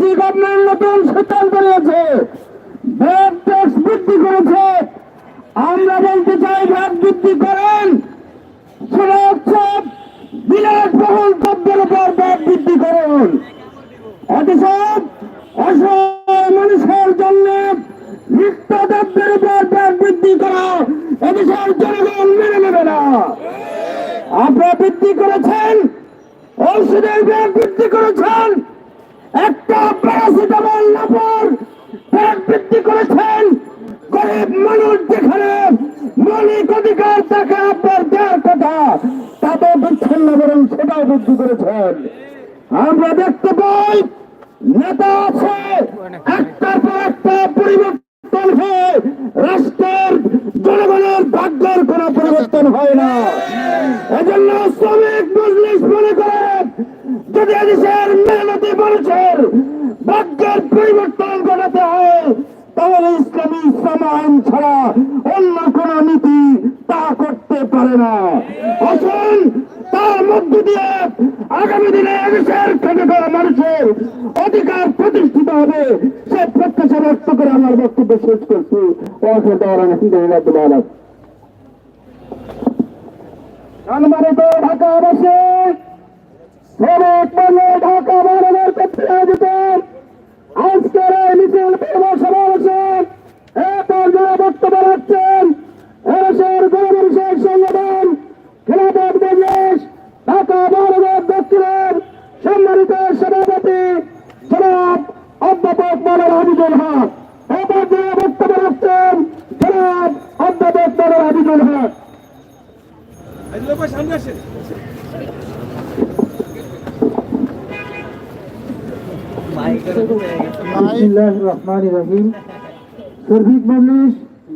Awami government নতুন সিদ্ধান্ত নিয়েছে ভ্যাট বৃদ্ধি করেছে। আমরা বলতে চাই ভ্যাট বৃদ্ধি করেন। সেটা হচ্ছে বিরাট উপর ভ্যাট বৃদ্ধি করুন। অথচ অসহায় মানুষের জন্য নিত্য দ্রব্যের উপর ভ্যাট বৃদ্ধি করা এদেশের জনগণ মেনে নেবে না। আপনারা বৃদ্ধি করেছেন, ঔষধের ব্যাগ বৃদ্ধি করেছেন একটা প্যারাসিটামল নাপর বৃদ্ধি করেছেন গরিব মানুষ যেখানে মৌলিক অধিকার তাকে আপনার দেওয়ার কথা তাতে দিচ্ছেন না, বরং সেটাও বৃদ্ধি করেছেন। আমরা দেখতে পাই, নেতা আছে, একটার পর একটা পরিবর্তন হয়ে, রাষ্ট্রের জনগণের ভাগ্যের কোনো পরিবর্তন হয় না। এজন্য শ্রমিক মজলিস মনে করে যদি এদেশের মেহনতি মানুষের ভাগ্যের পরিবর্তন ঘটাতে হয়। তাহলে ইসলামী ইসলাম ছাড়া অন্য কোন নীতি তা করতে পারে না। আসুন, তার মধ্য দিয়ে আগামী দিনে এদেশের খেটে খাওয়া মানুষের অধিকার প্রতিষ্ঠিত হবে। সে প্রত্যাশা ব্যক্ত করে আমার বক্তব্য শেষ করছি। সম্মানিত শ্রমিক বলে ঢাকা মহানগর এই মিছিল পূর্ব সমাবেশে এ পর্যায়ে বক্তব্য রাখছেন এদেশের গণমানুষের সংগঠন খেলাফত মজলিস ঢাকা মহানগর দক্ষিণের সম্মানিত সভাপতি জনাব অধ্যাপক মানব হাবিবুল হক এ পর্যায়ে বক্তব্য রাখছেন জনাব অধ্যাপক মানব হাবিবুল হক সামনে আসেন বিসমিল্লাহ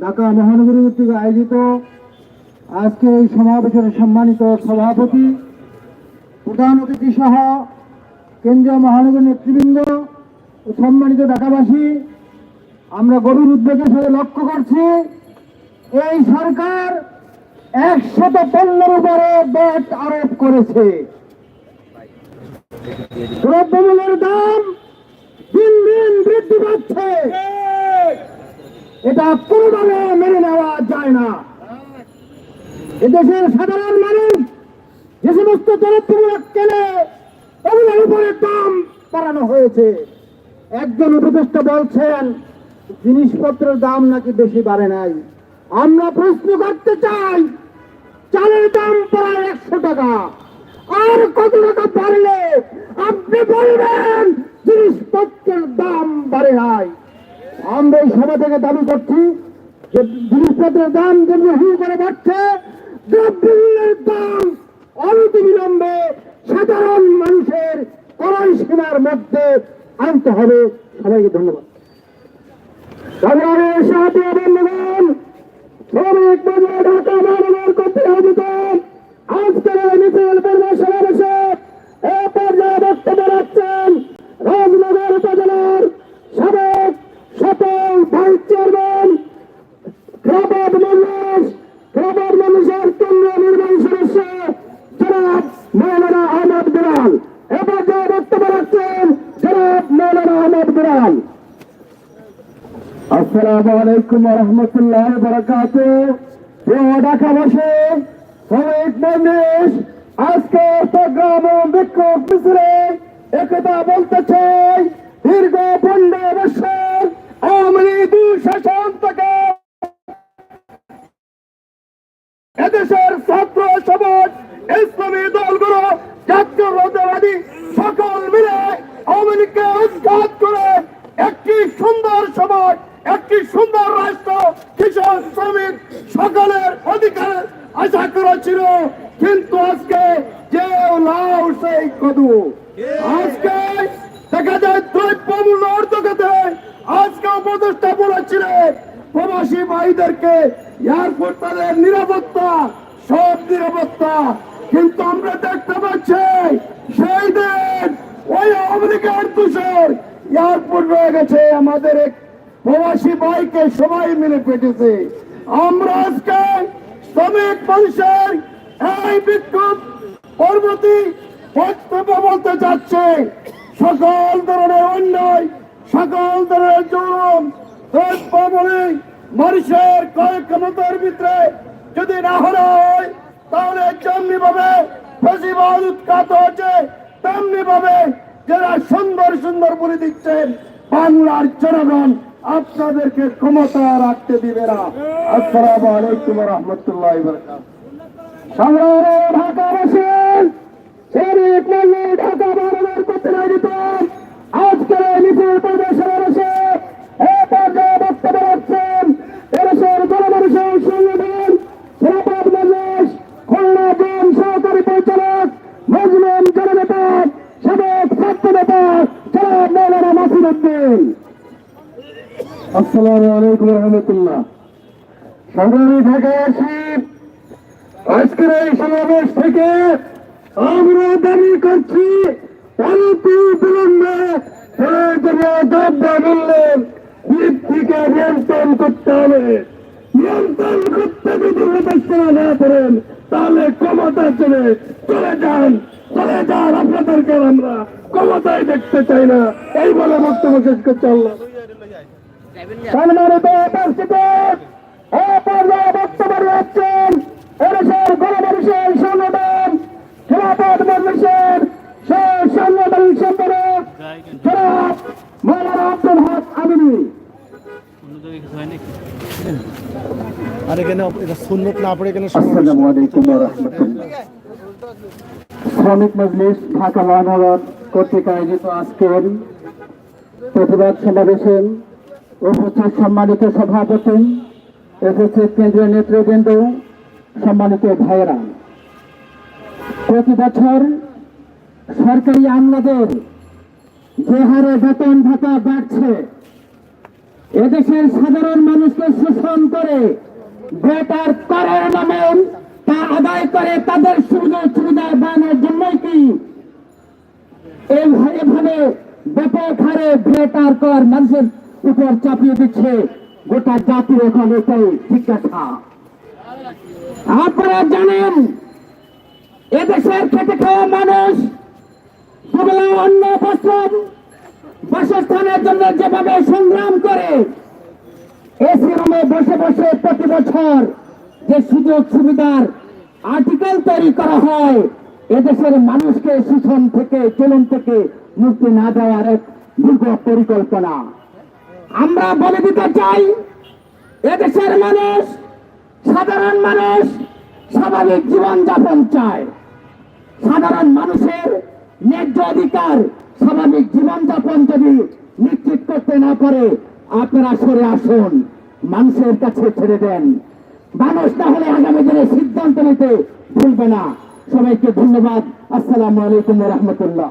ঢাকা মহানগরী কর্তৃক আয়োজিত আজকে এই সমাবেশের সম্মানিত সভাপতি, প্রধান অতিথি সহ কেন্দ্রীয় মহানগর নেতৃবৃন্দ সম্মানিত ঢাকাবাসী, আমরা গভীর উদ্বেগের সাথে লক্ষ্য করছি, এই সরকার একশত পণ্যের উপরে ব্যাট আরোপ করেছে। দ্রব্যমূল্যের দাম দিন বৃদ্ধি পাচ্ছে। এটা কোনোভাবে মেনে নেওয়া যায় না। এদেশের সাধারণ মানুষ যে সমস্ত দ্রব্যমূলক কেনে ওগুলোর উপরে দাম বাড়ানো হয়েছে। একজন উপদেষ্টা বলছেন, জিনিসপত্রের দাম নাকি বেশি বাড়ে নাই। আমরা প্রশ্ন করতে চাই, চালের দাম প্রায় একশো টাকা। আর কত টাকা বাড়লে? আপনি বলবেন জিনিসপত্রের দাম বাড়ে নাই। আমরা এই সভা থেকে দাবি করছি যে জিনিসপত্রের দাম যেমনি হু করে বাড়ছে, দ্রব্যমূল্যের দাম অনতি বিলম্বে সাধারণ মানুষের কড়াই সীমার মধ্যে আনতে হবে। সবাইকে ধন্যবাদ সংগ্রামের সাথে বন্ধুগণ শ্রমিক বাজার ঢাকা মহানগর কর্তৃক আয়োজিত আজকের এই মিছিল পূর্ব সমাবেশে এ পর্যায়ে বক্তব্য রাখছেন রাজনগর উপজেলার সাবেক সফল ভাইস চেয়ারম্যান খেলাপথ মল্লিশ খেলাপথ মল্লিশের কেন্দ্রীয় নির্বাহী সদস্য জনাব মৌলানা আহমদ বিরাল এ পর্যায়ে বক্তব্য রাখছেন জনাব মৌলানা আহমদ বিরাল আসসালামু আলাইকুম রহমতুল্লাহ বরকাত প্রিয় বসে শ্রমিক মন্দির আজকে প্রোগ্রাম বিক্ষোভ মিছিলে একথা বলতে চাই। দীর্ঘ পনেরো বছর শ্রমিক সকলের অধিকারের আশা করেছিল কিন্তু আজকে যে লাউ সেই কদু। আজকে দেখা যায় দ্রব্য মূল্য অর্ধগতে আজকে উপদেষ্টা বলেছিলেন, প্রবাসী ভাইদেরকে এয়ারপোর্ট তাদের নিরাপত্তা, সব নিরাপত্তা। কিন্তু আমরা দেখতে পাচ্ছি সেই দিন ওই আমেরিকার দূষণ এয়ারপোর্ট রয়ে গেছে আমাদের এক প্রবাসী ভাইকে সবাই মিলে পেটেছে। আমরা আজকে শ্রমিক মানুষের এই বিক্ষোভ পরবর্তী বক্তব্য বলতে চাচ্ছে সকল ধরনের অন্যায়, সকল ধরনের জুলুম মানুষের কয়েক ক্ষমতার ভিতরে যদি না হরা হয়, তাহলে যেমনি ভাবে ফেসিবাদ উৎখাত হচ্ছে তেমনি ভাবে যারা সুন্দর সুন্দর বলে দিচ্ছেন, বাংলার জনগণ আপনাদেরকে ক্ষমতা রাখতে দিবে না। আসসালামু আলাইকুম রহমতুল্লাহ সংগ্রামে ঢাকাবাসী ঢাকা বারবার করতে আজকের মিছিল পরিবেশনে বসে এ পর্যায়ে বক্তব্য রাখছেন এদেশের জনমানুষের সংগঠন সভাপতি মজলিস খুলনা জেল সহকারী পরিচালক মজলুম জননেতা সাবেক ছাত্র নেতা জনাব মৌলানা মাসুদ উদ্দিন আসসালামু আলাইকুম রহমতুল্লাহ। আজকের এই সমাবেশ থেকে আমরা দাবি করছি বৃদ্ধিকে নিয়ন্ত্রণ করতে হবে। নিয়ন্ত্রণ করতে যদি করেন, তাহলে চলে চলে যান। চলে যান আপনাদেরকে আমরা। ক্ষমতায় দেখতে চাই না। এই বলে বক্তব্য শেষ করতে আল্লাহ। সম্মানিত উপস্থিতি এ পর্যায়ে বক্তব্য রাখছেন এদেশের গণমানুষের সংগঠন খেলাপথ মজলিসের সংগঠন সম্পাদক জনাব মৌলানা আব্দুল হক আমিনী। অন্য জায়গায় কিছু নাকি আর এখানে এটা সুন্নত না পড়ে এখানে আসসালামু আলাইকুম ওয়া রাহমাতুল্লাহ। শ্রমিক মজলিস ঢাকা মহানগর কর্তৃক আয়োজিত আজকের প্রতিবাদ সমাবেশে উপস্থিত সম্মানিত সভাপতি, উপস্থিত কেন্দ্রীয় নেতৃবৃন্দ, সম্মানিত ভাইয়েরা। প্রতি বছর সরকারি আমলাদের যে হারে বেতন ভাতা বাড়ছে, এদেশের সাধারণ মানুষকে শোষণ করে বেটার করের নামে তা আদায় করে তাদের সুযোগ সুবিধা বানানোর জন্যই কি এভাবে ব্যাপক হারে বেটার কর মানুষের উপর চাপিয়ে দিচ্ছে গোটা জাতির এটাই জিজ্ঞাসা। আপনারা জানেন, এদেশের খেটে খাওয়া মানুষ দুবেলা অন্য বস্ত্র বাসস্থানের জন্য যেভাবে সংগ্রাম করে এসি রুমে বসে বসে প্রতি বছর যে সুযোগ সুবিধার আর্টিকেল তৈরি করা হয়, এদেশের মানুষকে শোষণ থেকে চলন থেকে মুক্তি না দেওয়ার এক দীর্ঘ পরিকল্পনা। আমরা বলে দিতে চাই, এদেশের মানুষ, সাধারণ মানুষ স্বাভাবিক জীবন যাপন চায়। সাধারণ মানুষের ন্যায্য অধিকার স্বাভাবিক জীবনযাপন যদি নিশ্চিত করতে না পারে, আপনারা সরে আসুন, মানুষের কাছে ছেড়ে দেন। মানুষ তাহলে আগামী দিনে সিদ্ধান্ত নিতে ভুলবে না। সবাইকে ধন্যবাদ। আসসালামু আলাইকুম রহমতুল্লাহ।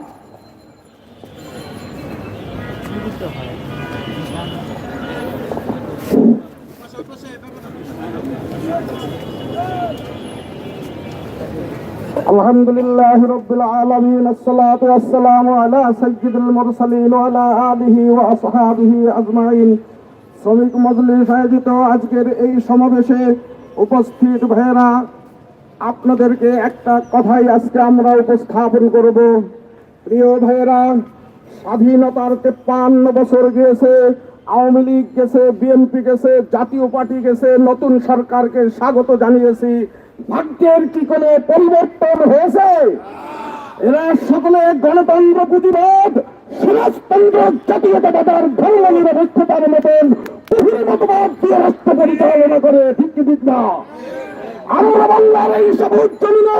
الحمد لله رب العالمين الصلاة والسلام على سيد المرسلين وعلى آله وأصحابه أجمعين শ্রমিক মজলিস আয়োজিত আজকের এই সমাবেশে উপস্থিত ভাইয়েরা আপনাদেরকে একটা কথাই আজকে আমরা উপস্থাপন করব প্রিয় ভাইয়েরা স্বাধীনতার তেপ্পান্ন বছর গিয়েছে, আওয়ামী লীগ গেছে, বিএনপি গেছে, জাতীয় পার্টি গেছে, নতুন সরকারকে স্বাগত জানিয়েছি। ভাগ্যের কি কোনো পরিবর্তন হয়েছে? এরা সকলে গণতন্ত্র প্রতিবাদ, সমাজতন্ত্র জাতীয়তাবাদার ধর্ম নিরপেক্ষতার মতন মতবাদ দিয়ে রাষ্ট্র পরিচালনা করে, ঠিক কি ঠিক না? আমরা বাংলার এই সবুজ জমিনে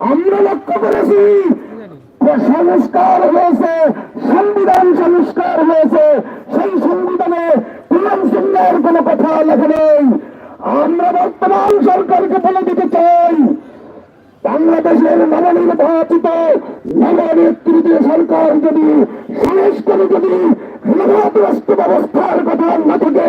আমরা লক্ষ্য করেছি, সংস্কার হয়েছে, সংবিধান সংস্কার হয়েছে, সেই সংবিধানে কোরআন সুন্দর কোনো কথা লেখা নেই। আমরা বর্তমান সরকারকে বলে দিতে চাই, বাংলাদেশের নবনির্বাচিত নবনেতৃত্ব সরকার যদি, সংস্কারে যদি রাষ্ট্র ব্যবস্থার কথা না থাকে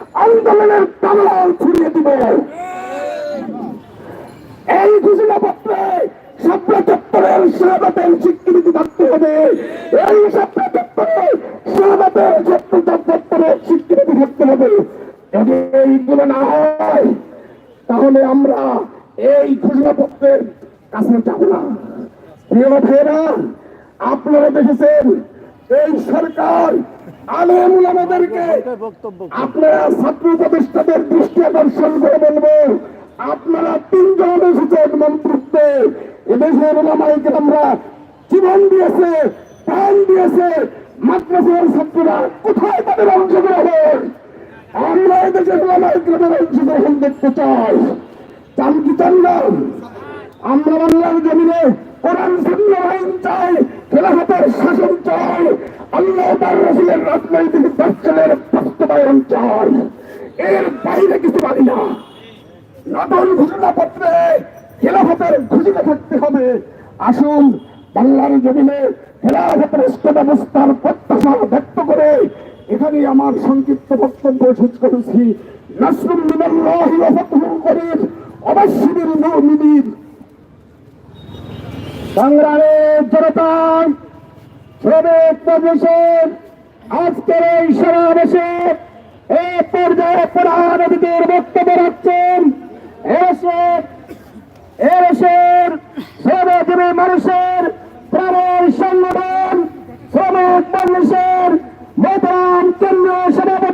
আন্দোলনের কামলাল ছড়িয়ে দিবে। এই ঘোষণাপত্রে সাপলা চত্বরের শাহাদাতের স্বীকৃতি থাকতে হবে। এই সাপলা চত্বরে শাহাদাতের ছাত্র চত্বরের স্বীকৃতি থাকতে হবে। যদি এইগুলো না হয়, তাহলে আমরা এই ঘোষণাপত্রের কাছে যাব না। প্রিয় ভাইয়েরা আপনারা দেখেছেন এই সরকার আলেমুল আমাদেরকে বক্তব্য। আপনারা ছাত্র প্রতিষ্ঠাদের দৃষ্টি আকর্ষণ করে বলব, আপনারা তিনজন এসেছেন মন্ত্রিত্বে। এদেশের ওলামাইকে আমরা জীবন দিয়েছে, প্রাণ দিয়েছে, মাদ্রাসার ছাত্ররা কোথায় তাদের অংশগ্রহণ? আমরা এদেশের ওলামাইকে অংশগ্রহণ দেখতে চাই। চান কি চান না? আমরা বাংলার জমিনে কোরআন শূন্য আইন চাই, খেলাফতের শাসন চাই, আল্লাহ তার রসুলের রাজনৈতিক দর্শনের বাস্তবায়ন চাই। এর বাইরে কিছু পারি না। নতুন ঘোষণাপত্রে খেলাফতের ঘোষণা থাকতে হবে। আসুন বাংলার জমিনে খেলাফত রাষ্ট্র ব্যবস্থার প্রত্যাশা ব্যক্ত করে এখানে আমার সংক্ষিপ্ত বক্তব্য শেষ করেছি। নাসরুল মিনাল্লাহি ওয়া ফাতহুল করিম অবশ্যির মুমিনিন। সংগ্রামের জনতা, শ্রমিক প্রবেশের আজকের এই সমাবেশে এই পর্যায়ে প্রধান অতিথির বক্তব্য রাখছেন এদেশের শ্রমজীবী মানুষের প্রাণের সংগঠন শ্রমিক মানুষের মোদান কেন্দ্রীয় সভাপতি